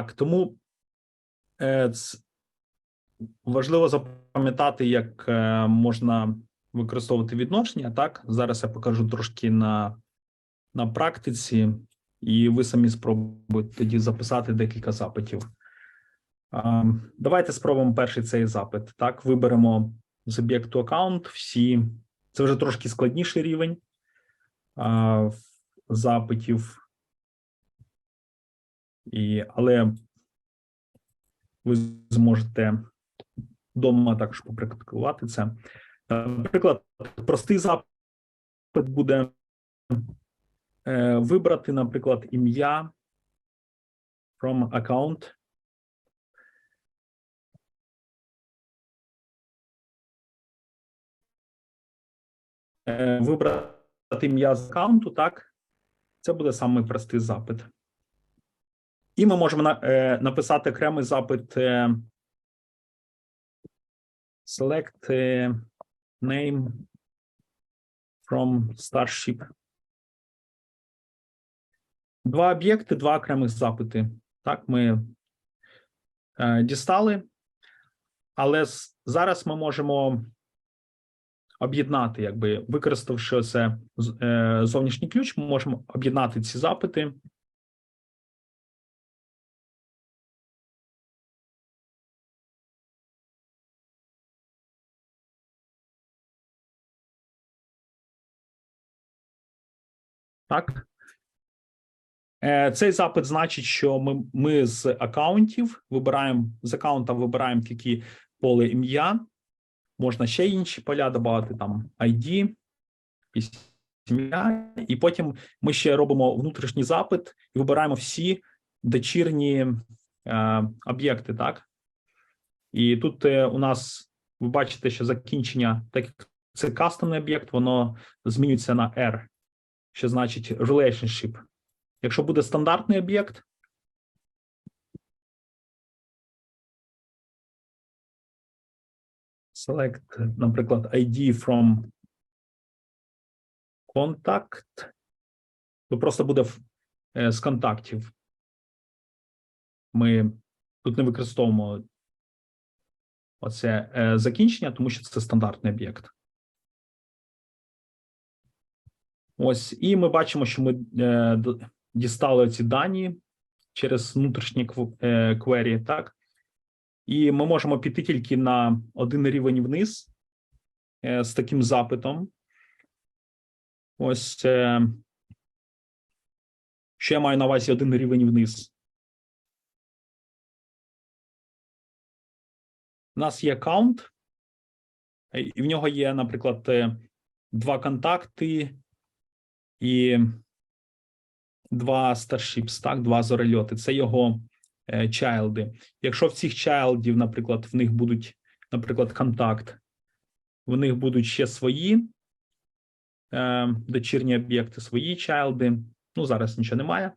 Так, тому е, важливо запам'ятати, як е, можна використовувати відношення. Так, зараз я покажу трошки на, на практиці, і ви самі спробуєте тоді записати декілька запитів. Давайте спробуємо перший цей запит. Так, виберемо з об'єкту аккаунт всі. Це вже трошки складніший рівень запитів. І, але ви зможете вдома також попрактикувати це. Наприклад, простий запит буде е, вибрати, наприклад, ім'я from account. Е, Вибрати ім'я з аккаунту, так? Це буде самий простий запит. І ми можемо на, е, написати окремий запит е, select е, name from Starship. Два об'єкти, два окремих запити. Так, ми е, дістали. Але зараз ми можемо об'єднати, якби використавши це е, зовнішній ключ, ми можемо об'єднати ці запити. Так. Е, Цей запит значить, що ми, ми з аккаунтів вибираємо з аккаунта вибираємо тільки поле ім'я. Можна ще інші поля додати, там ID, ім'я, і потім ми ще робимо внутрішній запит і вибираємо всі дочірні е, об'єкти. Так, і тут е, у нас ви бачите, що закінчення, так як це кастомний об'єкт, воно змінюється на R, що значить relationship. Якщо буде стандартний об'єкт, select, наприклад, ID from contact, то просто буде е, з контактів. Ми тут не використовуємо оце е, закінчення, тому що це стандартний об'єкт. Ось, і ми бачимо, що ми е, дістали ці дані через внутрішні е, квері, так? І ми можемо піти тільки на один рівень вниз е, з таким запитом. Ось е, що я маю на увазі один рівень вниз. У нас є аккаунт, і в нього є, наприклад, е, два контакти і два Starships, так, два зорельоти. Це його е, чайлди. Якщо в цих чайлдів, наприклад, в них будуть, наприклад, контакт, в них будуть ще свої е, дочірні об'єкти, свої чайлди. Ну, зараз нічого немає,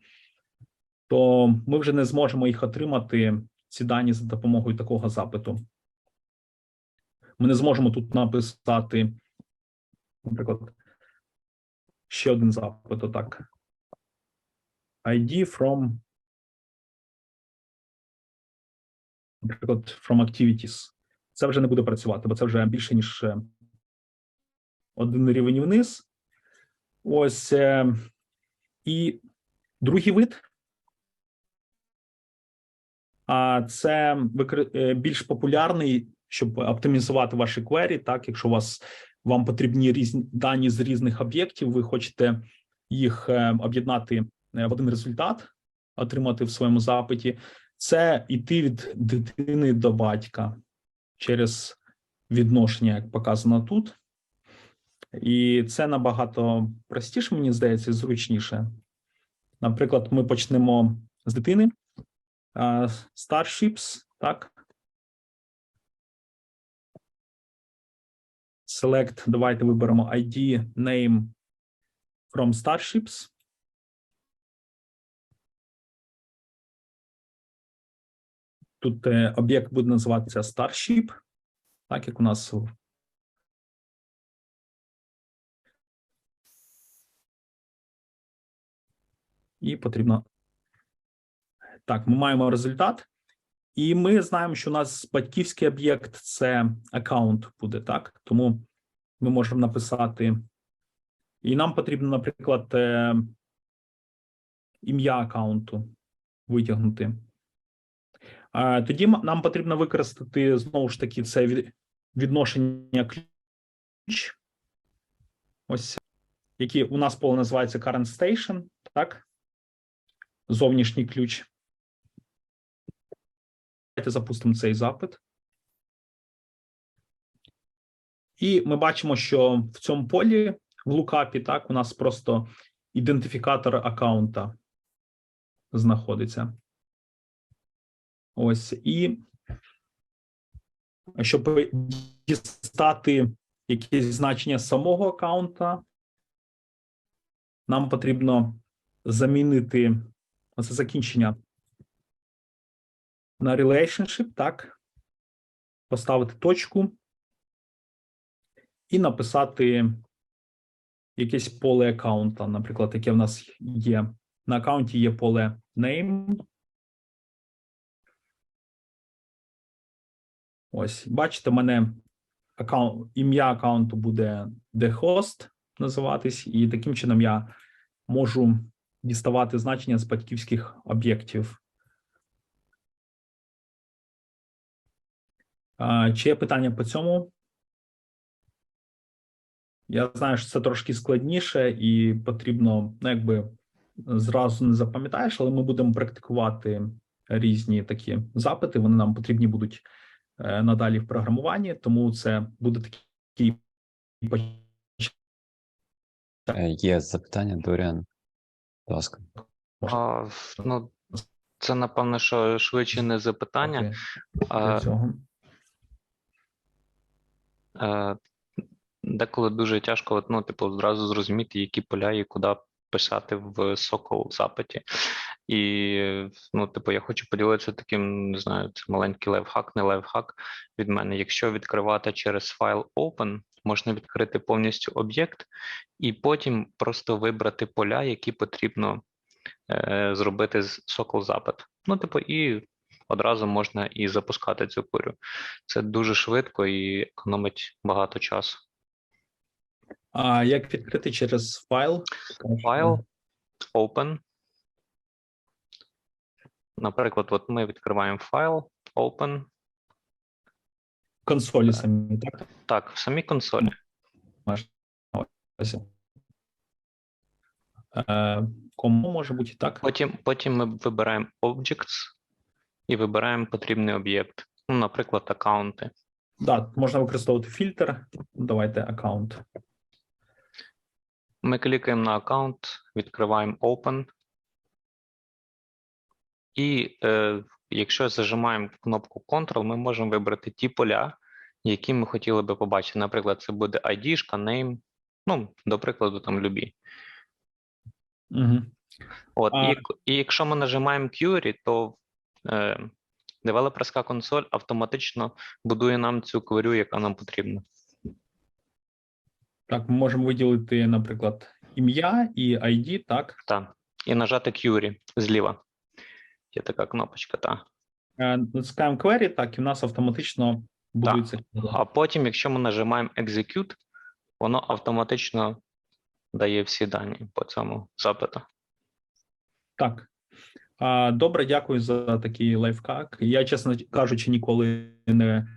то ми вже не зможемо їх отримати, ці дані за допомогою такого запиту. Ми не зможемо тут написати, наприклад, ще один запит, отак. ID from, наприклад, from activities. Це вже не буде працювати, бо це вже більше, ніж е, один рівень вниз. Ось е, і другий вид. А це е, більш популярний, щоб оптимізувати ваші квері. Так, якщо у вас вам потрібні різні дані з різних об'єктів, ви хочете їх е, об'єднати е, в один результат, отримати в своєму запиті. Це йти від дитини до батька через відношення, як показано тут. І це набагато простіше, мені здається, зручніше. Наприклад, ми почнемо з дитини. Starships, так. Select, давайте виберемо ID, name from Starships. Тут е, об'єкт буде називатися Starship, так як у нас і потрібно Так, ми маємо результат, і ми знаємо, що у нас батьківський об'єкт це аккаунт буде, так? Тому ми можемо написати, і нам потрібно, наприклад, е, ім'я аккаунту витягнути. Тоді нам потрібно використати знову ж таки це відношення ключ. Ось який у нас поле називається current station, так? Зовнішній ключ. Давайте запустимо цей запит. І ми бачимо, що в цьому полі в лукапі так у нас просто ідентифікатор аккаунта знаходиться. Ось і щоб дістати якесь значення самого аккаунта, нам потрібно замінити це закінчення на relationship, так, поставити точку і написати якесь поле аккаунта, наприклад, яке в нас є. На аккаунті є поле name. Ось, бачите, в мене аккаунт, ім'я аккаунту буде thehost називатись, і таким чином я можу діставати значення з батьківських об'єктів. Чи є питання по цьому? Я знаю, що це трошки складніше і потрібно, ну, якби зразу не запам'ятаєш, але ми будемо практикувати різні такі запити. Вони нам потрібні будуть е, надалі в програмуванні, тому це буде такий Е, Є запитання, Доріан. Будь ласка. А, ну, це напевно, що швидше не запитання. Окей, А, деколи дуже тяжко, ну, типу, зразу зрозуміти, які поля і куди писати в сокол запиті. І, ну, типу, я хочу поділитися таким, не знаю, це маленький лайфхак, не лайфхак від мене. Якщо відкривати через файл Open, можна відкрити повністю об'єкт і потім просто вибрати поля, які потрібно е, зробити з сокол запит. Ну, типу, і одразу можна і запускати цю курю. Це дуже швидко і економить багато часу. А як відкрити через файл? Файл, open. Наприклад, от ми відкриваємо файл, open. консолі самі, так? Так, в самій консолі. Е, Кому може бути так? Потім, потім ми вибираємо objects і вибираємо потрібний об'єкт. Ну, наприклад, аккаунти. Да, можна використовувати фільтр. Давайте аккаунт. Ми клікаємо на аккаунт, відкриваємо Open. І е, якщо зажимаємо кнопку Ctrl, ми можемо вибрати ті поля, які ми хотіли би побачити. Наприклад, це буде ID, name, ну, до прикладу, там любі. Угу. От, А- і, і якщо ми нажимаємо Query, то девелоперська консоль автоматично будує нам цю кверю, яка нам потрібна. Так, ми можемо виділити, наприклад, ім'я і ID, так. Та. І нажати Query зліва. Є така кнопочка, та. Е, Натискаємо query, так, і в нас автоматично будується. А потім, якщо ми нажимаємо Execute, воно автоматично дає всі дані по цьому запиту. Так. Добре, дякую за такий лайфхак. Я, чесно кажучи, ніколи не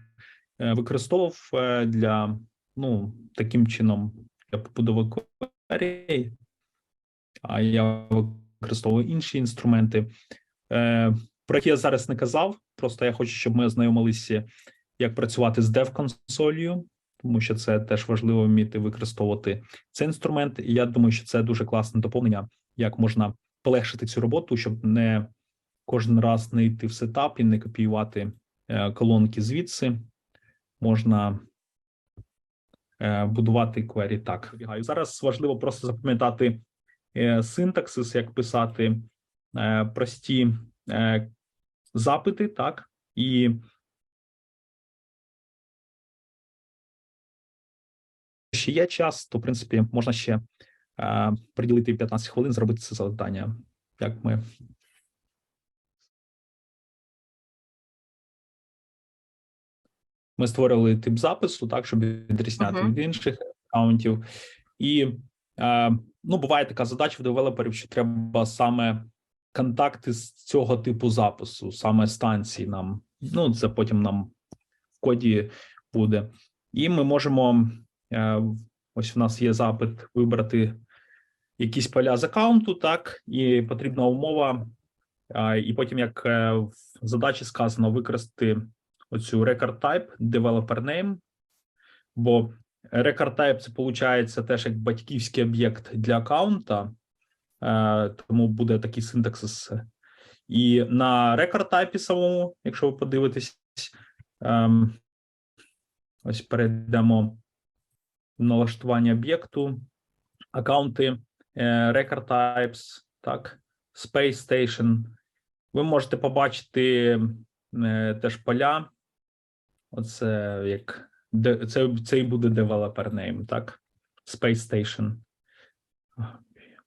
е, використовував е, для ну, таким чином для побудови query, а я використовую інші інструменти. Е, Про які я зараз не казав. Просто я хочу, щоб ми ознайомилися, як працювати з dev-консолью, тому що це теж важливо вміти використовувати цей інструмент. І я думаю, що це дуже класне доповнення, як можна полегшити цю роботу, щоб не кожен раз не йти в сетап і не копіювати е, колонки звідси. Можна е, будувати query так. Зараз важливо просто запам'ятати е, синтаксис, як писати прості запити, так, і ще є час, то в принципі можна ще приділити 15 хвилин, зробити це завдання. Як ми. Ми створили тип запису, так, щоб відрізняти uh -huh. від інших аккаунтів. І е, ну, буває така задача в девелоперів, що треба саме контакти з цього типу запису, саме станції нам. Ну, це потім нам в коді буде. І ми можемо е, Ось у нас є запит вибрати якісь поля з аккаунту, так, і потрібна умова. І потім, як е, в задачі сказано, використати оцю record type developer name, бо record type це виходить теж як батьківський об'єкт для аккаунта, е, тому буде такий синтаксис. І на record type самому, якщо ви подивитесь, ем, ось перейдемо в налаштування об'єкту, аккаунти, е, record types, так, Space Station. Ви можете побачити е, теж поля. Оце як це, це і буде developer name, так? Space Station.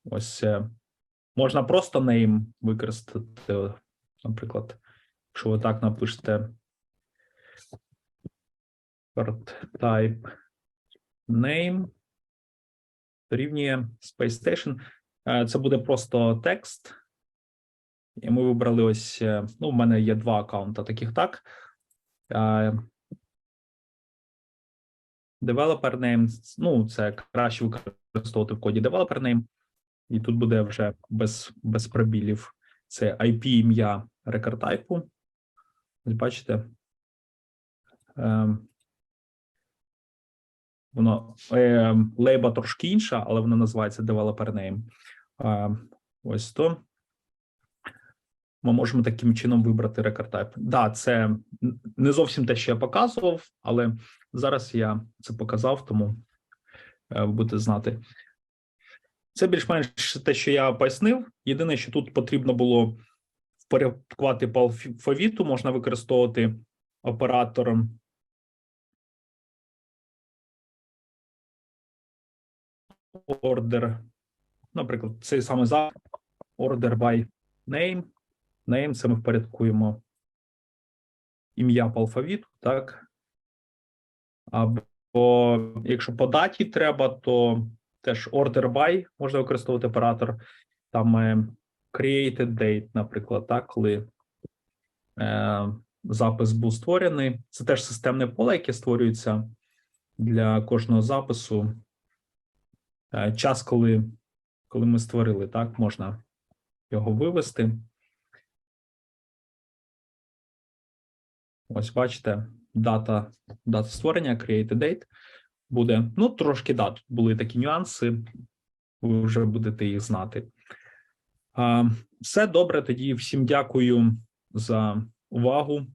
Ось е, можна просто name використати. Наприклад, якщо ви так напишете type name дорівнює Space Station. Е, Це буде просто текст. І ми вибрали ось. е, Ну, в мене є два аккаунта таких так. Е, Developer name, ну, це краще використовувати в коді developer name. І тут буде вже без, без пробілів. Це IP ім'я рекорд тайпу. Бачите. Воно е, лейба трошки інша, але вона називається developer name. Е, ось то. Ми можемо таким чином вибрати record type. Да, це не зовсім те, що я показував, але зараз я це показав, тому е, ви будете знати. Це більш-менш те, що я пояснив. Єдине, що тут потрібно було впорядкувати по алфавіту, можна використовувати оператором order, наприклад, цей саме за order by name. Name це ми впорядкуємо ім'я по алфавіту, так? Або якщо по даті треба, то теж order by можна використовувати оператор. Там е, created date, наприклад, так, коли е, запис був створений. Це теж системне поле, яке створюється для кожного запису. Е, час, коли, коли ми створили, так, можна його вивести. Ось бачите, дата, дата створення, create date буде. Ну, трошки да, були такі нюанси, ви вже будете їх знати. Все добре. Тоді всім дякую за увагу.